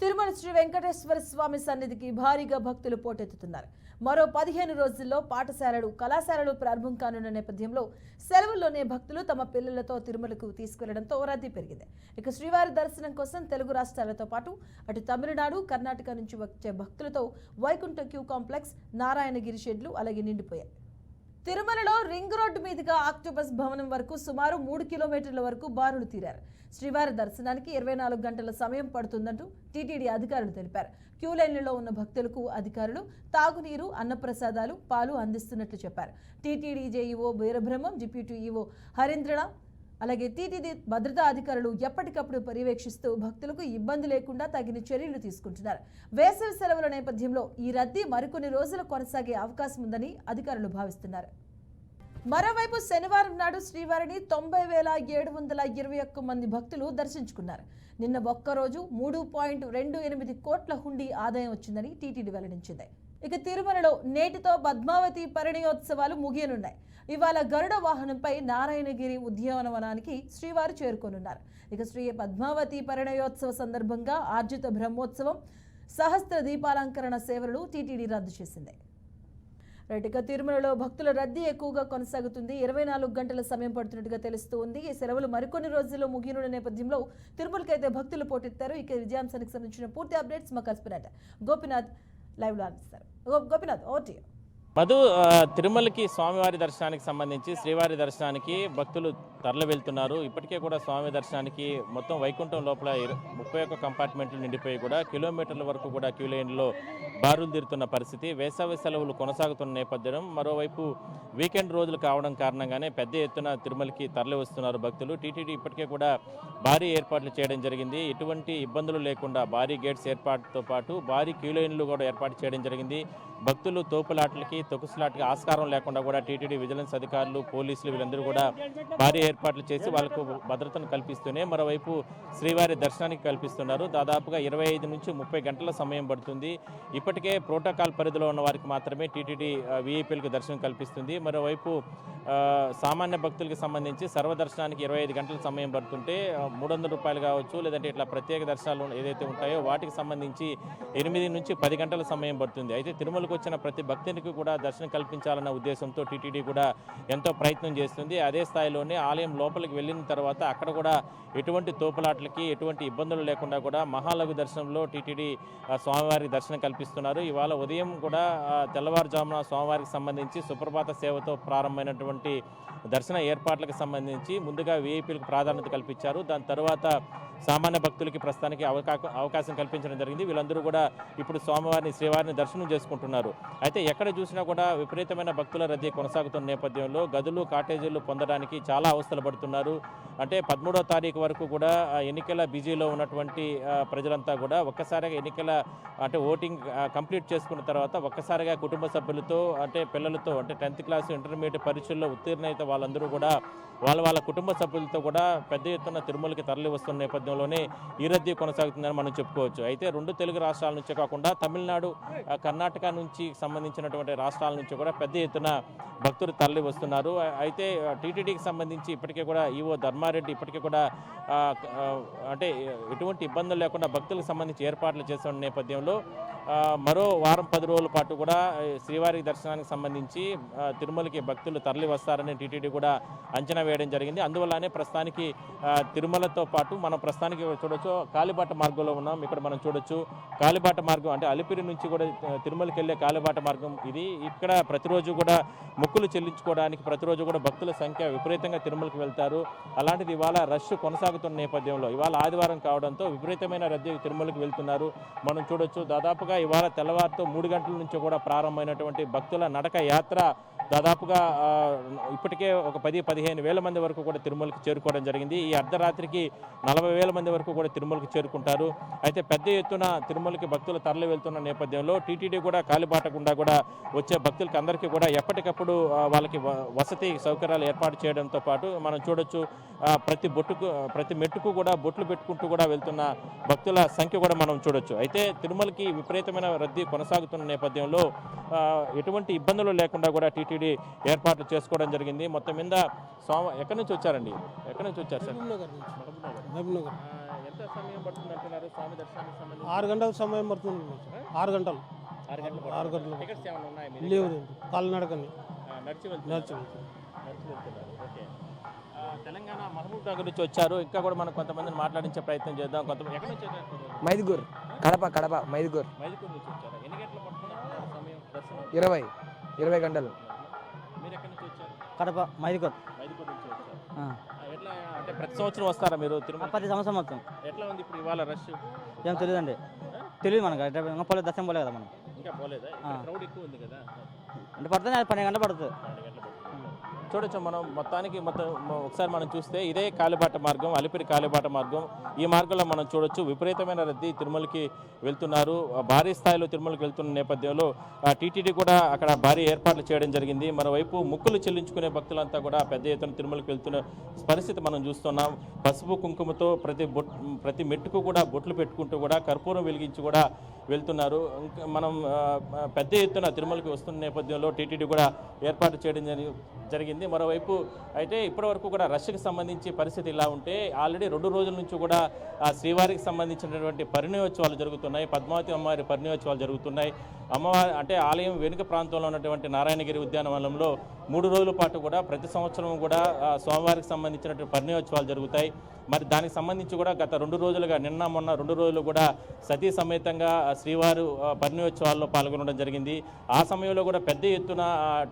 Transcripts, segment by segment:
తిరుమల శ్రీ వెంకటేశ్వర స్వామి సన్నిధికి భారీగా భక్తులు పోటెత్తుతున్నారు. మరో పదిహేను రోజుల్లో పాఠశాలలు కళాశాలలు ప్రారంభం కానున్న నేపథ్యంలో సెలవుల్లోనే భక్తులు తమ పిల్లలతో తిరుమలకు తీసుకెళ్ళడంతో రద్దీ పెరిగింది. ఇక శ్రీవారి దర్శనం కోసం తెలుగు రాష్ట్రాలతో పాటు అటు తమిళనాడు కర్ణాటక నుంచి వచ్చే భక్తులతో వైకుంఠ క్యూ కాంప్లెక్స్ నారాయణగిరి షెడ్లు అలాగే నిండిపోయాయి. తిరుమలలో రింగ్ రోడ్డు మీదుగా ఆక్టోబస్ భవనం వరకు సుమారు మూడు కిలోమీటర్ల వరకు బారులు తీరారు. శ్రీవారి దర్శనానికి ఇరవై నాలుగు గంటల సమయం పడుతుందంటూ టీటీడీ అధికారులు తెలిపారు. క్యూ లైన్లలో ఉన్న భక్తులకు అధికారులు తాగునీరు అన్నప్రసాదాలు పాలు అందిస్తున్నట్లు చెప్పారు. TTD JEO Veerabrahmam deputy EO Harindranath అలాగే టీటీడీ భద్రతా అధికారులు ఎప్పటికప్పుడు పర్యవేక్షిస్తూ భక్తులకు ఇబ్బంది లేకుండా తగిన చర్యలు తీసుకుంటున్నారు. వేసవి సెలవుల నేపథ్యంలో ఈ రద్దీ మరికొన్ని రోజులు కొనసాగే అవకాశం ఉందని అధికారులు భావిస్తున్నారు. మరోవైపు శనివారం నాడు శ్రీవారిని తొంభై వేల ఏడు వందల ఇరవై ఒక్క మంది భక్తులు దర్శించుకున్నారు. నిన్న ఒక్కరోజు మూడు పాయింట్ రెండు ఎనిమిది కోట్ల హుండీ ఆదాయం వచ్చిందని టీటీడీ వెల్లడించింది. ఇక తిరుమలలో నేటితో పద్మావతి పరిణయోత్సవాలు ముగియనున్నాయి. ఇవాళ గరుడ వాహనంపై నారాయణగిరి ఉద్యానవనానికి శ్రీవారు చేరుకోనున్నారు. ఇక శ్రీ పద్మావతి పరిణయోత్సవ సందర్భంగా ఆర్జిత బ్రహ్మోత్సవం సహస్ర దీపాలంకరణ సేవలను టీటీడీ రద్దు చేసింది. రైట్ తిరుమలలో భక్తుల రద్దీ ఎక్కువగా కొనసాగుతుంది. ఇరవై నాలుగు గంటల సమయం పడుతున్నట్టుగా తెలుస్తూ ఉంది. ఈ సెలవులు మరికొన్ని రోజుల్లో ముగియనున్న నేపథ్యంలో తిరుమలకి అయితే భక్తులు పోటెత్తారు. ఇక విజయాంశానికి సంబంధించిన పూర్తి అప్డేట్స్ మా correspondent Gopinath live answer Gopinath oh to Madhu తిరుమలకి స్వామివారి దర్శనానికి సంబంధించి శ్రీవారి దర్శనానికి భక్తులు తరలి వెళ్తున్నారు. ఇప్పటికే కూడా స్వామి దర్శనానికి మొత్తం వైకుంఠం లోపల ముప్పై ఒక్క కంపార్ట్మెంట్లు నిండిపోయి కూడా కిలోమీటర్ల వరకు కూడా క్యూ లైన్లో బారులు తీరుతున్న పరిస్థితి. వేసవి సెలవులు కొనసాగుతున్న నేపథ్యం మరోవైపు వీకెండ్ రోజులు కావడం కారణంగానే పెద్ద ఎత్తున తిరుమలకి తరలి వస్తున్నారు భక్తులు. టీటీడీ ఇప్పటికే కూడా భారీ ఏర్పాట్లు చేయడం జరిగింది. ఎటువంటి ఇబ్బందులు లేకుండా భారీ గేట్స్ ఏర్పాటుతో పాటు భారీ క్యూ లైన్లు కూడా ఏర్పాటు చేయడం జరిగింది. భక్తులు తోపులాటలకి తొకుసులాటకి ఆస్కారం లేకుండా కూడా టీటీడీ విజిలెన్స్ అధికారులు పోలీసులు వీళ్ళందరూ కూడా భారీ ఏర్పాట్లు చేసి వాళ్ళకు భద్రతను కల్పిస్తూనే మరోవైపు శ్రీవారి దర్శనానికి కల్పిస్తున్నారు. దాదాపుగా ఇరవై ఐదు నుంచి ముప్పై గంటల సమయం పడుతుంది. ఇప్పటికే ప్రోటోకాల్ పరిధిలో ఉన్న వారికి మాత్రమే టీటీడీ వీఐపీలకు దర్శనం కల్పిస్తుంది. మరోవైపు సామాన్య భక్తులకు సంబంధించి సర్వదర్శనానికి ఇరవై ఐదు గంటల సమయం పడుతుంటే మూడు వందల రూపాయలు కావచ్చు లేదంటే ఇట్లా ప్రత్యేక దర్శనాలు ఏదైతే ఉంటాయో వాటికి సంబంధించి ఎనిమిది నుంచి పది గంటల సమయం పడుతుంది. అయితే తిరుమలకు వచ్చిన ప్రతి భక్తునికి కూడా దర్శనం కల్పించాలన్న ఉద్దేశంతో టీటీడీ కూడా ఎంతో ప్రయత్నం చేస్తుంది. అదే స్థాయిలోనే ఆలయం లోపలికి వెళ్ళిన తర్వాత అక్కడ కూడా ఎటువంటి తోపులాట్లకి ఎటువంటి ఇబ్బందులు లేకుండా కూడా మహాలఘు దర్శనంలో టీటీడీ స్వామివారి స్వామివారికి దర్శనం కల్పిస్తున్నారు. ఇవాళ ఉదయం కూడా తెల్లవారుజామున స్వామివారికి సంబంధించి సుప్రభాత సేవతో ప్రారంభమైనటువంటి దర్శన ఏర్పాట్లకు సంబంధించి ముందుగా వీఐపీలకు ప్రాధాన్యత కల్పించారు. దాని తర్వాత సామాన్య భక్తులకి ప్రస్తుతానికి అవకాశం అవకాశం కల్పించడం జరిగింది. వీళ్ళందరూ కూడా ఇప్పుడు స్వామివారిని శ్రీవారిని దర్శనం చేసుకుంటున్నారు. అయితే ఎక్కడ చూసినా కూడా విపరీతమైన భక్తుల రద్దీ కొనసాగుతున్న నేపథ్యంలో గదులు కాటేజీలు పొందడానికి చాలా అవస్థలు పడుతున్నారు. అంటే పదమూడో తారీఖు వరకు కూడా ఎన్నికల బిజీలో ఉన్నటువంటి ప్రజలంతా కూడా ఒక్కసారిగా ఎన్నికల అంటే ఓటింగ్ కంప్లీట్ చేసుకున్న తర్వాత ఒక్కసారిగా కుటుంబ సభ్యులతో అంటే పిల్లలతో అంటే టెన్త్ క్లాస్ ఇంటర్మీడియట్ పరీక్షల్లో ఉత్తీర్ణ అయితే వాళ్ళందరూ కూడా వాళ్ళ వాళ్ళ కుటుంబ సభ్యులతో కూడా పెద్ద ఎత్తున తిరుమలకి తరలి వస్తున్న నేపథ్యంలోనే ఈ రద్దీ కొనసాగుతుందని మనం చెప్పుకోవచ్చు. అయితే రెండు తెలుగు రాష్ట్రాల నుంచే కాకుండా తమిళనాడు కర్ణాటక నుంచి సంబంధించినటువంటి రాష్ట్రాల నుంచి కూడా పెద్ద ఎత్తున భక్తులు తరలి వస్తున్నారు అయితే టీటీడీకి సంబంధించి ఇప్పటికే కూడా ఈవో ధర్మారెడ్డి ఇప్పటికే కూడా అంటే ఎటువంటి ఇబ్బందులు లేకుండా భక్తులకు సంబంధించి ఏర్పాట్లు చేస్తున్న నేపథ్యంలో మరో వారం పది రోజుల పాటు కూడా శ్రీవారి దర్శనానికి సంబంధించి తిరుమలకి భక్తులు తరలి వస్తారని టీటీడీ కూడా అంచనా వేయడం జరిగింది. అందువల్లనే ప్రస్తుతానికి తిరుమలతో పాటు మనం ప్రస్తుతానికి చూడొచ్చు కాలిబాట మార్గంలో ఉన్నాం. ఇక్కడ మనం చూడొచ్చు కాలిబాట మార్గం అంటే అలిపిరి నుంచి కూడా తిరుమలకి వెళ్ళే కాలిబాట మార్గం ఇది. ఇక్కడ ప్రతిరోజు కూడా మొక్కులు చెల్లించుకోవడానికి ప్రతిరోజు కూడా భక్తుల సంఖ్య విపరీతంగా తిరుమలకి వెళ్తారు. అలాంటిది ఇవాళ రష్ కొనసాగుతున్న నేపథ్యంలో ఇవాళ ఆదివారం కావడంతో విపరీతమైన రద్దీ తిరుమలకి వెళ్తున్నారు. మనం చూడొచ్చు దాదాపుగా ఇవాళ తెల్లవారుతో మూడు గంటల నుంచి కూడా ప్రారంభమైనటువంటి భక్తుల నడక యాత్ర దాదాపుగా ఇప్పటికే ఒక పది పదిహేను వేల మంది వరకు కూడా తిరుమలకి చేరుకోవడం జరిగింది. ఈ అర్ధరాత్రికి నలభై వేల మంది వరకు కూడా తిరుమలకి చేరుకుంటారు. అయితే పెద్ద ఎత్తున తిరుమలకి భక్తులు తరలి వెళ్తున్న నేపథ్యంలో టీటీడీ కూడా కాలిబాట గుండా కూడా వచ్చే భక్తులకి అందరికీ కూడా ఎప్పటికప్పుడు వాళ్ళకి వ- వసతి సౌకర్యాలు ఏర్పాటు చేయడంతో పాటు మనం చూడొచ్చు ప్రతి బొట్టుకు ప్రతి మెట్టుకు కూడా బొట్లు పెట్టుకుంటూ కూడా వెళ్తున్న భక్తుల సంఖ్య కూడా మనం చూడొచ్చు. అయితే తిరుమలకి విపరీతమైన రద్దీ కొనసాగుతున్న నేపథ్యంలో ఎటువంటి ఇబ్బందులు లేకుండా కూడా టీటీడీ ఏర్పాట్లు చేసుకోవడం జరిగింది. మొత్తం మీద సోమ ఎక్కడి నుంచి వచ్చారండి? ఎక్కడి నుంచి వచ్చారు సార్? ఎంత సమయం పడుతుంది అంటున్నారు? స్వామి దర్శనానికి సంబంధించి? ఆరు గంటల సమయం పడుతుంది ఆరు గంటలు. ఆరు గంటలు ఆరు గంటలు. టికెట్స్ ఏమైనా ఉన్నాయి లేవు కాలినడకని నడిచి నడిచి ఓకే. తెలంగాణ మహబూబ్ నగర్ నుంచి వచ్చారు. ఇంకా కూడా మనం కొంతమందిని మాట్లాడించే ప్రయత్నం చేద్దాం. కొంతమంది ఎక్కడి నుంచి వచ్చారు? మైదుగూర్. కడప కడప మైదుగూర్. మైదుకూరు నుంచి వచ్చారు? ఎన్ని గంటలు పడుతుంది? సమయం ఇరవై. ఇరవై గంటలు. కడప. ఆ, ఎట్లా అంటే ప్రతి సంవత్సరం వస్తారా మీరు తిరుమల? ప్రతి సంవత్సరం మొత్తం ఎట్లా ఉంది ఇప్పుడు ఇవాళ రష్? ఏం తెలియదండి తెలియదు మనకు. అంటే ఇంకా పోలేదు దర్శనం పోలేదు కదా మనం. ఇంకా పోలేదా? ఆ. క్రౌడ్ ఎక్కువ ఉంది కదా. అంటే పడుతుంది అది పన్నెండు గంటలు పడుతుంది. చూడొచ్చు మనం మొత్తానికి మొత్తం ఒకసారి మనం చూస్తే ఇదే కాలిబాట మార్గం అలిపిరి కాలిబాట మార్గం. ఈ మార్గంలో మనం చూడొచ్చు విపరీతమైన రద్దీ తిరుమలకి వెళ్తున్నారు. భారీ స్థాయిలో తిరుమలకి వెళ్తున్న నేపథ్యంలో టీటీడీ కూడా అక్కడ భారీ ఏర్పాట్లు చేయడం జరిగింది. మరోవైపు ముక్కులు చెల్లించుకునే భక్తులంతా కూడా పెద్ద ఎత్తున తిరుమలకి వెళ్తున్న పరిస్థితి మనం చూస్తున్నాం. పసుపు కుంకుమతో ప్రతి బొట్ ప్రతి మెట్టుకు కూడా బొట్లు పెట్టుకుంటూ కూడా కర్పూరం వెలిగించి కూడా వెళ్తున్నారు. ఇంకా మనం పెద్ద ఎత్తున తిరుమలకి వస్తున్న నేపథ్యంలో టీటీడీ కూడా ఏర్పాటు చేయడం జరిగింది. జరిగింది. మరోవైపు అయితే ఇప్పటివరకు కూడా రష్కి సంబంధించి పరిస్థితి ఇలా ఉంటే ఆల్రెడీ రెండు రోజుల నుంచి కూడా ఆ శ్రీవారికి సంబంధించినటువంటి పరిణయోత్సవాలు జరుగుతున్నాయి. పద్మావతి అమ్మవారి పరిణయోత్సవాలు జరుగుతున్నాయి. అమ్మవారి అంటే ఆలయం వెనుక ప్రాంతంలో ఉన్నటువంటి నారాయణగిరి ఉద్యానవనంలో మూడు రోజుల పాటు కూడా ప్రతి సంవత్సరం కూడా సోమవారికి సంబంధించినటువంటి పరిణయోత్సవాలు జరుగుతాయి. మరి దానికి సంబంధించి కూడా గత రెండు రోజులుగా నిన్న మొన్న రెండు రోజులు కూడా సతీ సమేతంగా శ్రీవారు పరిణయోత్సవాల్లో పాల్గొనడం జరిగింది. ఆ సమయంలో కూడా పెద్ద ఎత్తున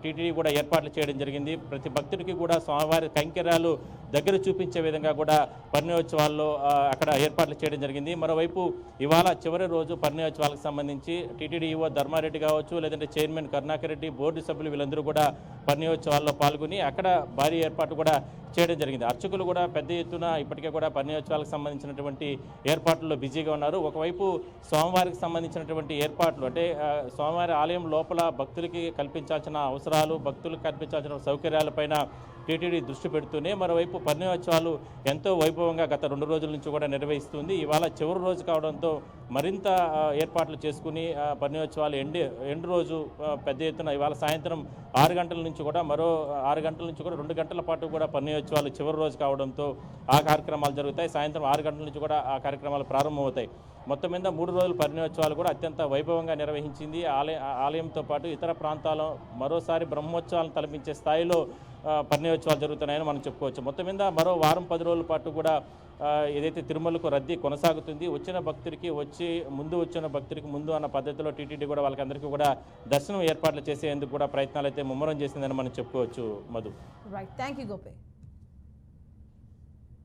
టీటీడీ కూడా ఏర్పాట్లు చేయడం జరిగింది. ప్రతి భక్తుడికి కూడా స్వామివారి కైంకర్యాలు దగ్గర చూపించే విధంగా కూడా పర్ణయోత్సవాల్లో అక్కడ ఏర్పాట్లు చేయడం జరిగింది. మరోవైపు ఇవాళ చివరి రోజు పర్ణయోత్సవాలకు సంబంధించి టీటీడీఓ ధర్మారెడ్డి కావచ్చు లేదంటే చైర్మన్ కరుణాకర్ రెడ్డి బోర్డు సభ్యులు వీళ్ళందరూ కూడా పరిణయోత్సవాల్లో పాల్గొని అక్కడ భారీ ఏర్పాటు కూడా చేయడం జరిగింది. అర్చకులు కూడా పెద్ద ఎత్తున ఇప్పటికే కూడా పరిణయోత్సవాలకు సంబంధించినటువంటి ఏర్పాట్లలో బిజీగా ఉన్నారు. ఒకవైపు స్వామివారికి సంబంధించినటువంటి ఏర్పాట్లు అంటే స్వామివారి ఆలయం లోపల భక్తులకి కల్పించాల్సిన అవసరాలు భక్తులకు కల్పించాల్సిన సౌకర్యాలపైన టీటీడీ దృష్టి పెడుతూనే మరోవైపు పర్ణోత్సవాలు ఎంతో వైభవంగా గత రెండు రోజుల నుంచి కూడా నిర్వహిస్తుంది. ఇవాళ చివరి రోజు కావడంతో మరింత ఏర్పాట్లు చేసుకుని పర్ణోత్సవాలు ఎండి ఎండు రోజు పెద్ద ఎత్తున ఇవాళ సాయంత్రం ఆరు గంటల నుంచి కూడా మరో ఆరు గంటల నుంచి కూడా రెండు గంటల పాటు కూడా పరిణయోత్సవాలు చివరి రోజు కావడంతో ఆ కార్యక్రమాలు జరుగుతాయి. సాయంత్రం ఆరు గంటల నుంచి కూడా ఆ కార్యక్రమాలు ప్రారంభమవుతాయి. మొత్తం మీద మూడు రోజుల పరిణయోత్సవాలు కూడా అత్యంత వైభవంగా నిర్వహించింది. ఆలయ ఆలయంతో పాటు ఇతర ప్రాంతాల్లో మరోసారి బ్రహ్మోత్సవాలను తలపించే స్థాయిలో పరిణయోత్సవాలు జరుగుతున్నాయని మనం చెప్పుకోవచ్చు. మొత్తం మీద మరో వారం పది రోజుల పాటు కూడా ఏదైతే తిరుమలకు రద్దీ కొనసాగుతుంది వచ్చిన భక్తుడికి వచ్చి ముందు వచ్చిన భక్తుడికి ముందు అన్న పద్ధతిలో టీటీడీ కూడా వాళ్ళకందరికీ కూడా దర్శనం ఏర్పాట్లు చేసేందుకు కూడా ప్రయత్నాలు అయితే ముమ్మరం చేసిందని మనం చెప్పుకోవచ్చు Madhu. Right thank you Gopi